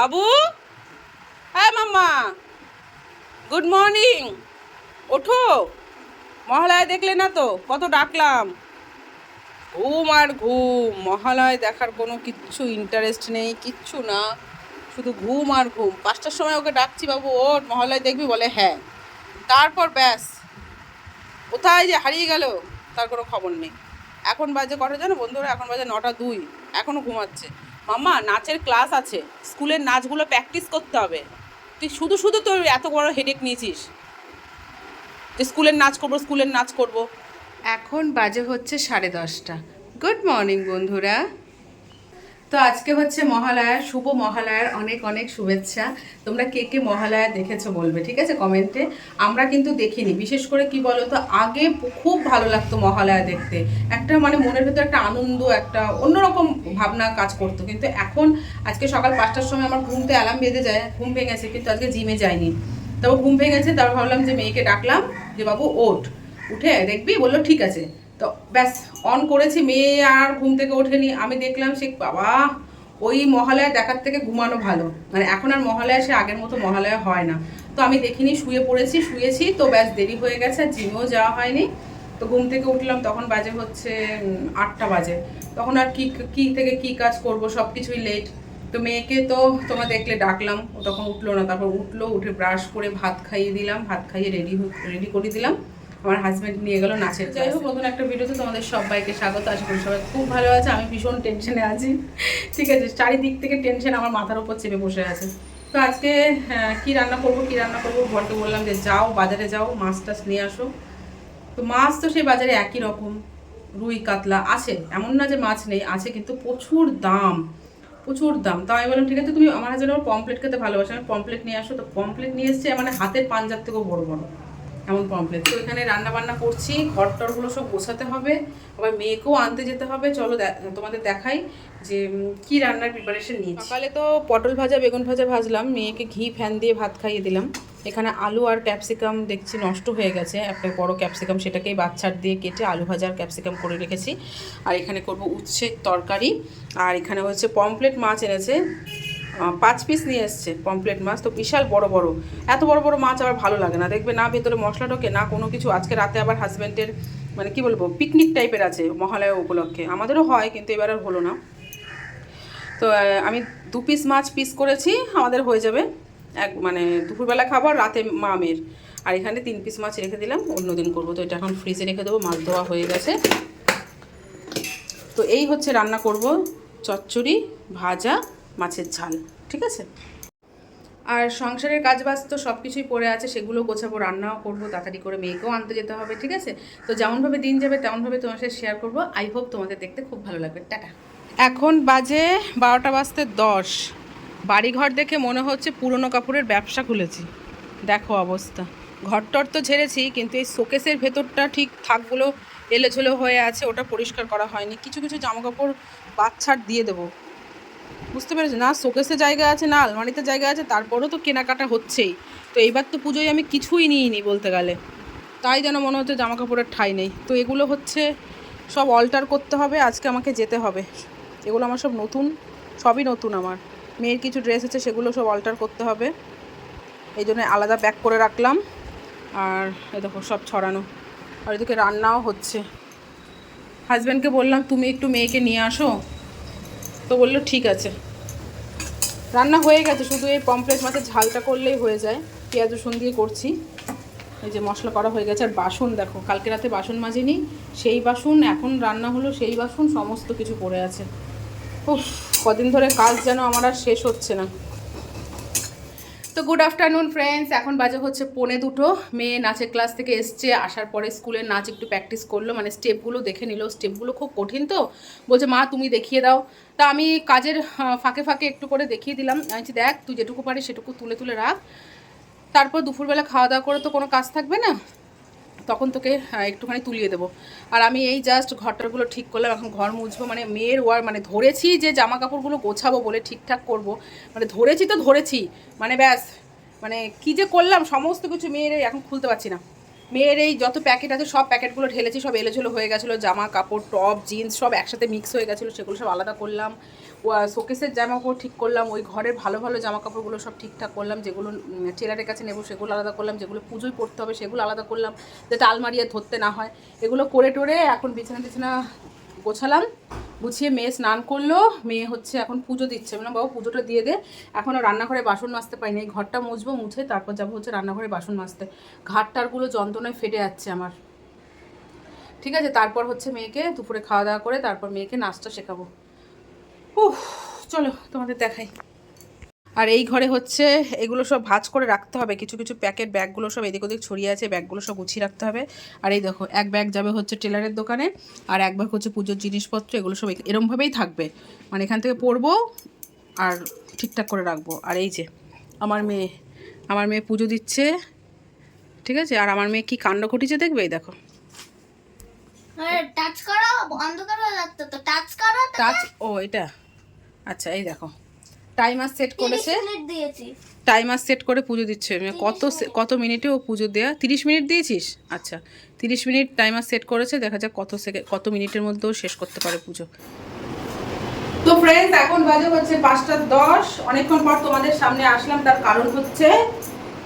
বাবু? হ্যাঁ মাম্মা। Good morning ওঠো। মহালয়া দেখলে না তো? কত ডাকলাম। ঘুম আর ঘুম। মহালয় দেখার কোনো কিচ্ছু ইন্টারেস্ট নেই, কিচ্ছু না। শুধু ঘুম আর ঘুম। পাঁচটার সময় ওকে ডাকছি, বাবু ওর মহালয় দেখবি? বলে হ্যাঁ। তারপর ব্যাস। কোথায় যে হারিয়ে গেল, তার কোনো খবর নেই। এখন বাজে কটা জানো বন্ধুরা? এখন বাজে নটা দুই। এখনও ঘুমাচ্ছে। মাম্মা নাচের ক্লাস আছে। স্কুলের নাচগুলো প্র্যাকটিস করতে হবে। তুই শুধু শুধু তোর এত বড় হেডেক নিয়েছিস। যে স্কুলের নাচ করব, স্কুলের নাচ করব। এখন বাজে হচ্ছে সাড়ে দশটা। গুড মর্নিং বন্ধুরা। তো আজকে হচ্ছে মহালয়া, শুভ মহালয়ার অনেক অনেক শুভেচ্ছা। তোমরা কে কে মহালয়া দেখেছ বলবে, ঠিক আছে? কমেন্টে আমরা কিন্তু দেখিনি, বিশেষ করে কি বলো তো আগে খুব ভালো লাগতো মহালয়া দেখতে। একটা মানে মনের ভেতর একটা আনন্দ, একটা অন্যরকম ভাবনা কাজ করতো। কিন্তু এখন, আজকে সকাল পাঁচটার সময় আমার ঘুমতে অ্যালার্ম বেঁধে যায়, ঘুম ভেঙেছে, কিন্তু আজকে জিমে যায়নি তারপর ঘুম ভেঙেছে, তারপর ভাবলাম যে মেয়েকে ডাকলাম, যে বাবু ওঠ, উঠে দেখবি? বলল, ঠিক আছে। তো ব্যাস অন করেছি, মেয়ে আর ঘুম থেকে ওঠেনি। আমি দেখলাম সে বাবা, ওই মহালয়া দেখার থেকে ঘুমানো ভালো। মানে এখন আর মহালয়া সে আগের মতো মহালয়া হয় না। তো আমি দেখিনি, শুয়ে পড়েছি, শুয়েছি, তো ব্যাস দেরি হয়ে গেছে জিমেও যাওয়া হয়নি। তো ঘুম থেকে উঠলাম, তখন বাজে হচ্ছে আটটা বাজে। তখন আর কি কি থেকে কি কাজ করব, সব কিছুই লেট তো মেয়েকে তো তোমরা দেখলে ডাকলাম, ও তখন উঠল না, তারপর উঠল, উঠে ব্রাশ করে ভাত খাইয়ে দিলাম, ভাত খাইয়ে রেডি রেডি করে দিলাম। আমার হাজব্যান্ড নিয়ে গেল নাচের যাই হোক নতুন একটা ভিডিওতে তোমাদের সবাইকে স্বাগত। আশা করি সবাই খুব ভালো আছে আমি ভীষণ টেনশনে আছি। ঠিক আছে চারিদিক থেকে টেনশন আমার মাথার উপর চেপে বসে আছে। তো আজকে কি রান্না করব কি রান্না করব ঘরকে বললাম যে যাও বাজারে যাও মাছ টাছ নিয়ে আসো। তো মাছ তো সেই বাজারে একই রকম রুই কাতলা আছে। এমন না যে মাছ নেই আছে কিন্তু প্রচুর দাম প্রচুর দাম। তো আমি বললাম ঠিক আছে তুমি আমার হাজার আমার পমপ্লেট খেতে ভালোবাসে। আমি পমপ্লেট নিয়ে আসো। তো পমপ্লেট নিয়ে এসছে মানে হাতের পাঞ্জার থেকেও বড় বড়। এমন পমপ্লেট তো এখানে রান্না বান্না করছি ঘর টরগুলো সব গোছাতে হবে আবার মেয়েকেও আনতে যেতে হবে। চলো তোমাদের দেখাই যে কি রান্নার প্রিপারেশন নিয়েছি। সকালে তো পটল ভাজা বেগুন ভাজা ভাজলাম মেয়েকে ঘি ফ্যান দিয়ে ভাত খাইয়ে দিলাম। এখানে আলু আর ক্যাপসিকাম দেখছি নষ্ট হয়ে গেছে একটা বড় ক্যাপসিকাম সেটাকেই বাচ্চার দিয়ে কেটে আলু ভাজা আর ক্যাপসিকাম করে রেখেছি। আর এখানে করব উচ্ছের তরকারি আর এখানে হচ্ছে পমপ্লেট মাছ এনেছে। পাঁচ পিস নিয়ে এসছে পমপ্লেট মাছ, তো বিশাল বড় বড়। এত বড় বড় মাছ আবার ভালো লাগে না। দেখবে না ভেতরে মশলা ঢোকে, না কোনো কিছু। আজকে রাতে আবার হাজব্যান্ডের মানে কি বলব পিকনিক টাইপের আছে মহালয়া উপলক্ষে। আমাদেরও হয়, কিন্তু এবার আর হলো না। তো আমি দু পিস মাছ পিস করেছি, আমাদের হয়ে যাবে। এক মানে দুপুরবেলা খাবার রাতে মামের। আর এখানে তিন পিস মাছ রেখে দিলাম, অন্যদিন করব। তো এটা এখন ফ্রিজে রেখে দেবো, মাছ ধোয়া হয়ে গেছে। তো এই হচ্ছে রান্না করব, চচ্চড়ি, ভাজা মাছের ঝাল, ঠিক আছে? আর সংসারের কাজ বাজ তো সব কিছুই পড়ে আছে, সেগুলো গোছাবো, রান্নাও করব, তাড়াতাড়ি করে মেয়েকেও আনতে যেতে হবে, ঠিক আছে? তো যেমনভাবে দিন যাবে, তেমনভাবে তোমার সাথে শেয়ার করব। আই হোপ তোমাদের দেখতে খুব ভালো লাগবে। টাটা। এখন বাজে বারোটা বাজতে দশ। বাড়িঘর দেখে মনে হচ্ছে পুরনো কাপড়ের ব্যবসা খুলেছি। দেখো অবস্থা। ঘরটর তো ঝেড়েছি, কিন্তু এই শোকেসের ভেতরটা ঠিক থাকগুলো এলেঝুলো হয়ে আছে, ওটা পরিষ্কার করা হয়নি। কিছু কিছু জামাকাপড় বাচ্চার দিয়ে দেবো। বুঝতে পেরেছ? না, শোকেসে জায়গা আছে, না আলমারিতে জায়গা আছে, তারপরও তো কেনাকাটা হচ্ছেই। তো এইবার তো পুজোয় আমি কিছুই নিইনি বলতে গেলে। তাই যেন মনে হচ্ছে জামা কাপড়ের ঠাঁই নেই। তো এগুলো হচ্ছে, সব অল্টার করতে হবে, আজকে আমাকে যেতে হবে। এগুলো আমার সব নতুন, সবই নতুন আমার। মেয়ের কিছু ড্রেস আছে, সেগুলো সব অল্টার করতে হবে। এই জন্য আলাদা ব্যাক করে রাখলাম। আর এ দেখো, সব ছড়ানো। আর এদিকে রান্নাও হচ্ছে। হাজব্যান্ডকে বললাম, তুমি একটু মেয়েকে নিয়ে আসো। তো বলল, ঠিক আছে। রান্না হয়ে গেছে, শুধু এই পমফ্লেট মাছের ঝালটা করলেই হয়ে যায়। পেঁয়াজ, রসুন দিয়ে করছি। এই যে মশলা করা হয়ে গেছে, আর বাসন দেখো, কালকে রাতে বাসন মাজিনি, সেই বাসন, এখন রান্না হলো সেই বাসন, সমস্ত কিছু পড়ে আছে। উফ, কদিন ধরে কাজ যেন আমার আর শেষ হচ্ছে না। তো গুড আফটারনুন ফ্রেন্ডস এখন বাজে হচ্ছে পোনে দুটো। মেয়ে নাচের ক্লাস থেকে এসছে, আসার পরে স্কুলের নাচ একটু প্র্যাকটিস করল। মানে স্টেপগুলো দেখে নিল। স্টেপগুলো খুব কঠিন তো। বলছে, মা, তুমি দেখিয়ে দাও। তা আমি কাজের ফাঁকে ফাঁকে একটু করে দেখিয়ে দিলাম। আমি দেখ, তুই যেটুকু পারিস সেটুকু তুলে তুলে রাখ। তারপর দুপুরবেলা খাওয়া দাওয়া করে তো কোনো কাজ থাকবে না? তখন তোকে একটুখানি তুলিয়ে দেবো। আর আমি এই জাস্ট ঘরটারগুলো ঠিক করলাম, এখন ঘর মুছবো মানে মেয়ের ওয়ার মানে ধরেছি যে জামা কাপড়গুলো গোছাবো বলে ঠিকঠাক করব মানে ধরেছি তো ধরেছি মানে ব্যাস মানে কি যে করলাম, সমস্ত কিছু মেয়ের এখন খুলতে পারছি না। মেয়ের এই যত প্যাকেট আছে, সব প্যাকেটগুলো ঢেলেছি, সব এলোঝেলো হয়ে গেছিল, জামা, কাপড়, টপ, জিন্স, সব একসাথে মিক্স হয়ে গেছিল, সেগুলো সব আলাদা করলাম। শোকেসের জামা কাপড় ঠিক করলাম, ওই ঘরের ভালো ভালো জামা কাপড়গুলো সব ঠিকঠাক করলাম, যেগুলো টেলারের কাছে নেব সেগুলো আলাদা করলাম, যেগুলো পুজোয় পড়তে হবে সেগুলো আলাদা করলাম, যাতে আলমারি আর ধরতে না হয়। এগুলো করে টোরে এখন বিছানা টিছানা গোছালাম গুছিয়ে মেয়ে স্নান করল, মেয়ে হচ্ছে এখন পুজো দিচ্ছে। মানে বাবা, পুজোটা দিয়ে দে। এখনও রান্নাঘরে বাসন মাজতে পারিনি এই ঘরটা মুছবো, মুছে তারপর যাব হচ্ছে রান্নাঘরে বাসন মাজতে। ঘাটটারগুলো যন্ত্রণায় ফেটে যাচ্ছে আমার। ঠিক আছে, তারপর হচ্ছে মেয়েকে দুপুরে খাওয়া দাওয়া করে তারপর মেয়েকে নাচটা শেখাবো। উহ চলো তোমাদের দেখাই। আর এই ঘরে হচ্ছে এগুলো সব ভাঁজ করে রাখতে হবে। কিছু কিছু প্যাকেট ব্যাগগুলো সব এদিক ওদিক ছড়িয়ে আছে ব্যাগগুলো সব গুছিয়ে রাখতে হবে। আর এই দেখো এক ব্যাগ যাবে হচ্ছে টেলারের দোকানে আর এক ব্যাগ হচ্ছে পুজোর জিনিসপত্র এগুলো সব এরমভাবেই থাকবে। মানে এখান থেকে পরবো আর ঠিকঠাক করে রাখব। আর এই যে আমার মেয়ে আমার মেয়ে পুজো দিচ্ছে ঠিক আছে? আর আমার মেয়ে কি কাণ্ড ঘটিছে দেখবে? এই দেখো। টাচ করো অন্ধকার যাচ্ছে তো। টাচ করো টাচ ও এটা। আচ্ছা এই দেখো। টাইমার সেট করেছে। টাইমার সেট করে পুজো দিচ্ছে। মানে কত কত মিনিটে ও পুজো দেয়া? তিরিশ মিনিট দিয়েছিস? আচ্ছা। তিরিশ মিনিট টাইমার সেট করেছে দেখা যাক কত সেকেন্ড কত মিনিটের মধ্যে ও শেষ করতে পারে পুজো। তো ফ্রেন্ডস এখন বাজে হচ্ছে পাঁচটা দশ। অনেকক্ষণ পর তোমাদের সামনে আসলাম তার কারণ হচ্ছে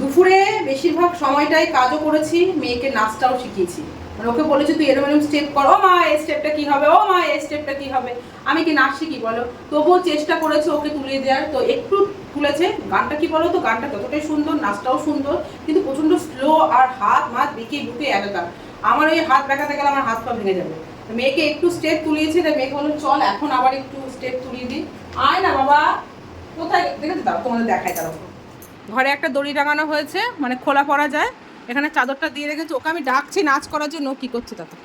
দুপুরে বেশিরভাগ সময়টাই কাজও করেছি মেয়েকে নাচটাও শিখিয়েছি। ওকে বলেছি, তুই এরকম এরকম স্টেপ কর। ও মা, এই স্টেপটা কি হবে? ও মা, এই স্টেপটা কি হবে? আমি কি নাচ শিখি বলো? তবুও চেষ্টা করেছে ওকে তুলে দেওয়ার। তো একটু তুলেছে। গানটা কি বলো তো? গানটা ততটাই সুন্দর, নাচটাও সুন্দর, কিন্তু প্রচণ্ড স্লো আর হাত মাত বেঁকে বুকে একাকার। আমার ওই হাত দেখাতে গেলে আমার হাত পা ভেঙে যাবে। মেয়েকে একটু স্টেপ তুলিয়েছে তাই মেয়েকে বলল, চল এখন আবার একটু স্টেপ তুলিয়ে দিই। আয় না বাবা, কোথায়? দেখেছ দাও তোমাদের দেখায় তার ঘরে একটা দড়ি টাঙানো হয়েছে মানে খোলা পড়া যায়। এখানে চাদরটা দিয়ে রেখেছি, ওকে আমি ডাকছি নাচ করার জন্য কি করছে তাতে?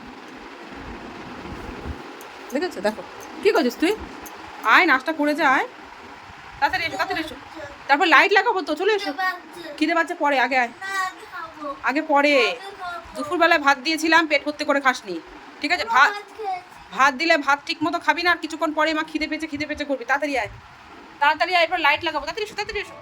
দেখেছ? দেখো। কি করছিস তুই? আয়, নাচটা করে যা আয়। তাড়াতাড়ি এসো তাড়াতাড়ি এসো। তারপর লাইট লাগাবো তো, চলে এসো। খিদে বাচ্চা পরে, আগে আয়। আগে পরে। দুপুরবেলায় ভাত দিয়েছিলাম, পেট ভর্তি করে খাসনি। ঠিক আছে? ভাত ভাত দিলে ভাত ঠিক মতো খাবি না, আর কিছুক্ষণ পরে মা খিদে পেয়েছে খিদে পেয়েছে করবি। তাড়াতাড়ি আয়। তাড়াতাড়ি আয়, এরপর লাইট লাগাবো। তাড়াতাড়ি এসো তাড়াতাড়ি এসো।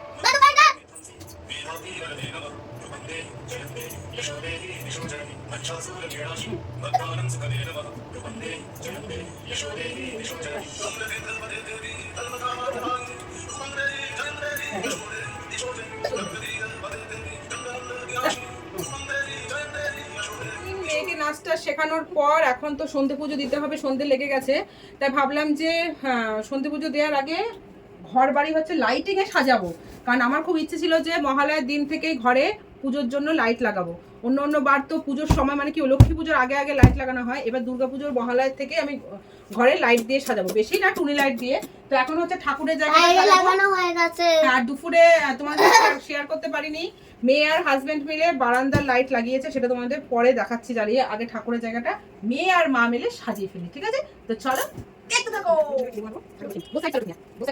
মেয়েকে নাচটা শেখানোর পর এখন তো সন্ধে পুজো দিতে হবে, সন্ধে লেগে গেছে। তাই ভাবলাম যে হ্যাঁ সন্ধে পুজো দেওয়ার আগে ঘর বাড়ি হচ্ছে লাইটিংয়ে সাজাবো। কারণ আমার খুব ইচ্ছে ছিল যে মহালয়ার দিন থেকেই ঘরে পুজোর জন্য লাইট লাগাবো। অন্য অন্য বার তো পুজোর সময় মানে কি লক্ষ্মী পুজোর আগে আগে লাইট লাগানো হয়। এবার দুর্গা পুজোর মহালয়ার থেকে আমি ঘরে লাইট দিয়ে সাজাবো। বেশি না টুনি লাইট দিয়ে। তো এখন হচ্ছে ঠাকুরের জায়গায় লাগানো হয়ে গেছে। আর দুপুরে তোমাদের শেয়ার করতে পারিনি। মেয়ে আর হাজবেন্ড মিলে বারান্দার লাইট লাগিয়েছে সেটা তোমাদের পরে দেখাচ্ছি জ্বালিয়ে আগে ঠাকুরের জায়গাটা মেয়ে আর মা মিলে সাজিয়ে ফেলি ঠিক আছে? তো চলো দেখতে থাকো। বসে চলো বসে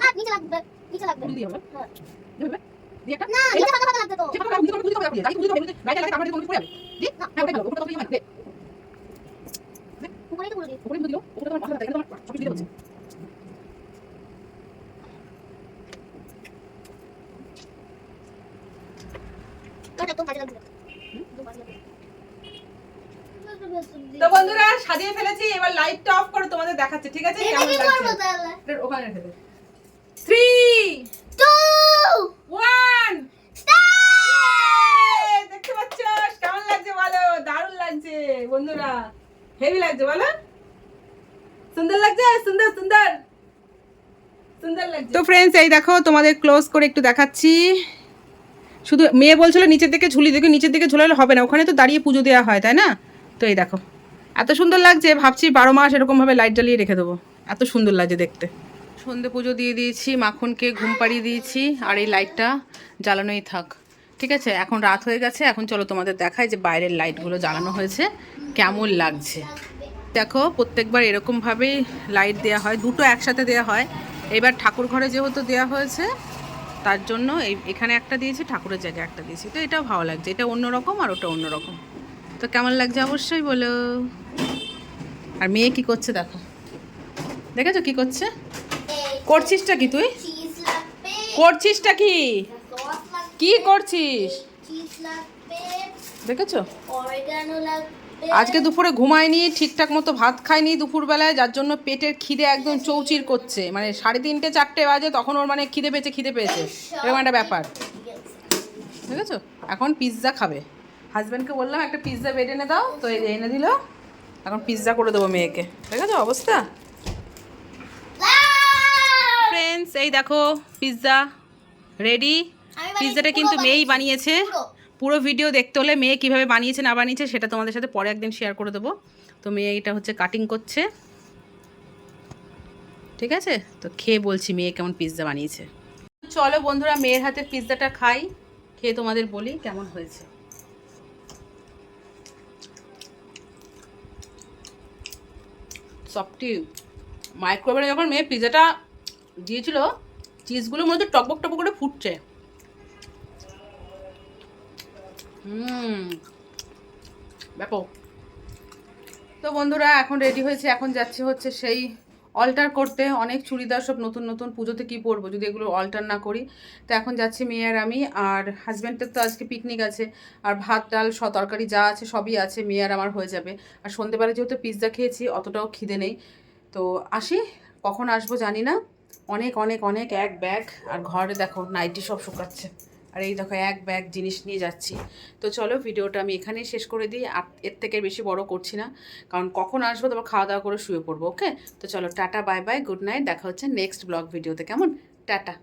আর নিচে লাগবে নিচে লাগবে ভুল দিয়ে হবে হ্যাঁ। দেবে দিয়ে একটা না নিচে পাতা পাতা লাগবে তো সেটা আমরা বুঝতে পারব বুঝতে পারব গাড়ি বুঝতে পারব গাড়ি লাগে আমরা কোন করে যাবে দি না হ্যাঁ ওটা ভালো ওটা তো মানে বলে উপরে দিল উপরে তোমার মাথা দেখে তোমার সব কিছু দিতে হচ্ছে ওটা একদম কাজে লাগবে একদম কাজে লাগবে তো বন্ধুরা সাজিয়ে ফেলেছি এবার লাইটটা অফ করে তোমাদের দেখাচ্ছি ঠিক আছে? কেমন লাগছে? ওখানে রেখে দে। থ্রি টু ওয়ান স্টার্ট দেখতে পাচ্ছ? কেমন লাগছে বলো? দারুণ লাগছে বন্ধুরা। হেভি লাগছে বলো? সুন্দর লাগছে? সুন্দর সুন্দর। সুন্দর লাগছে। তো ফ্রেন্ডস এই দেখো তোমাদের ক্লোজ করে একটু দেখাচ্ছি। শুধু মেয়ে বলছিল নিচের দিকে ঝুলি দিকে নিচের দিকে ঝুলালে হবে না, ওখানে তো দাঁড়িয়ে পুজো দেওয়া হয়, তাই না? তো এই দেখো। এত সুন্দর লাগছে, ভাবছি বারো মাস এরকমভাবে লাইট জ্বালিয়ে রেখে দেবো। এত সুন্দর লাগছে দেখতে। সন্ধে পুজো দিয়ে দিয়েছি, মাখনকে ঘুম পাড়িয়ে দিয়েছি, আর এই লাইটটা জ্বালানোই থাক। ঠিক আছে? এখন রাত হয়ে গেছে, এখন চলো তোমাদের দেখায় যে বাইরের লাইটগুলো জ্বালানো হয়েছে, কেমন লাগছে। দেখো, প্রত্যেকবার এরকমভাবেই লাইট দেওয়া হয়, দুটো একসাথে দেওয়া হয়। এবার ঠাকুর ঘরে যেহেতু দেওয়া হয়েছে তার জন্য এই এখানে একটা দিয়েছি ঠাকুরের জায়গায় একটা দিয়েছি। তো এটাও ভালো লাগছে এটা অন্যরকম আর ওটা অন্যরকম। তো কেমন লাগছে অবশ্যই বলো। আর মেয়ে কি করছে দেখো। দেখেছ কি করছে? করছিসটা কি তুই? করছিসটা কি? কি করছিস? দেখেছ? আজকে দুপুরে ঘুমায়নি ঠিকঠাক মতো ভাত খায়নি দুপুরবেলায় যার জন্য পেটের খিদে একদম চৌচির করছে। মানে সাড়ে তিনটে চারটে বাজে তখন ওর মানে খিদে পেয়েছে খিদে পেয়েছে। এরকম একটা ব্যাপার। ঠিক আছে এখন পিৎজা খাবে। হাজব্যান্ডকে বললাম একটা পিৎজা বেড এনে দাও। তো এই এনে দিল। এখন পিৎজা করে দেবো মেয়েকে। ঠিক আছে অবস্থা? ফ্রেন্ডস এই দেখো পিৎজা রেডি পিৎজাটা কিন্তু মেয়েই বানিয়েছে। পুরো। ভিডিও দেখতে হলে মেয়ে কীভাবে বানিয়েছে, না বানিয়েছে সেটা তোমাদের সাথে পরে একদিন শেয়ার করে দেবো। তো মেয়ে এটা হচ্ছে কাটিং করছে। ঠিক আছে? তো খেয়ে বলছি মেয়ে কেমন পিৎজা বানিয়েছে। চলো বন্ধুরা, মেয়ের হাতের পিৎজাটা খাই। খেয়ে তোমাদের বলি কেমন হয়েছে। সফটি মাইক্রোওভেনে যখন মেয়ে পিৎজাটা দিয়েছিল চিজগুলো মনে হচ্ছে টকবক টকবক করে ফুটছে। হুম, ব্যাপক। তো বন্ধুরা, এখন রেডি হয়েছে, এখন যাচ্ছে হচ্ছে সেই অল্টার করতে। অনেক চুড়িদার সব নতুন নতুন, পুজোতে কি পরবো যদি এগুলো অল্টার না করি? তো এখন যাচ্ছি মেয়ে আর আমি, আর হাজব্যান্ডের তো আজকে পিকনিক আছে, আর ভাত, ডাল, স, তরকারি যা আছে সবই আছে, মেয়ে আর আমার হয়ে যাবে। আর সন্ধেবেলা যেহেতু পিৎজা খেয়েছি, অতটাও খিদে নেই। তো আসি, কখন আসব জানি না। অনেক অনেক অনেক, এক ব্যাগ আর ঘরে দেখো নাইটি সব শুকাচ্ছে। আর এই দেখো এক ব্যাগ জিনিস নিয়ে যাচ্ছি। তো চলো ভিডিওটা আমি এখানেই শেষ করে দিই। আর এর থেকে বেশি বড় করছি না। কারণ কখন আসব তারপর খাওয়া দাওয়া করে শুয়ে পড়ব ওকে তো চলো tata bye bye good night দেখা হচ্ছে নেক্সট ব্লগ ভিডিওতে কেমন? টাটা।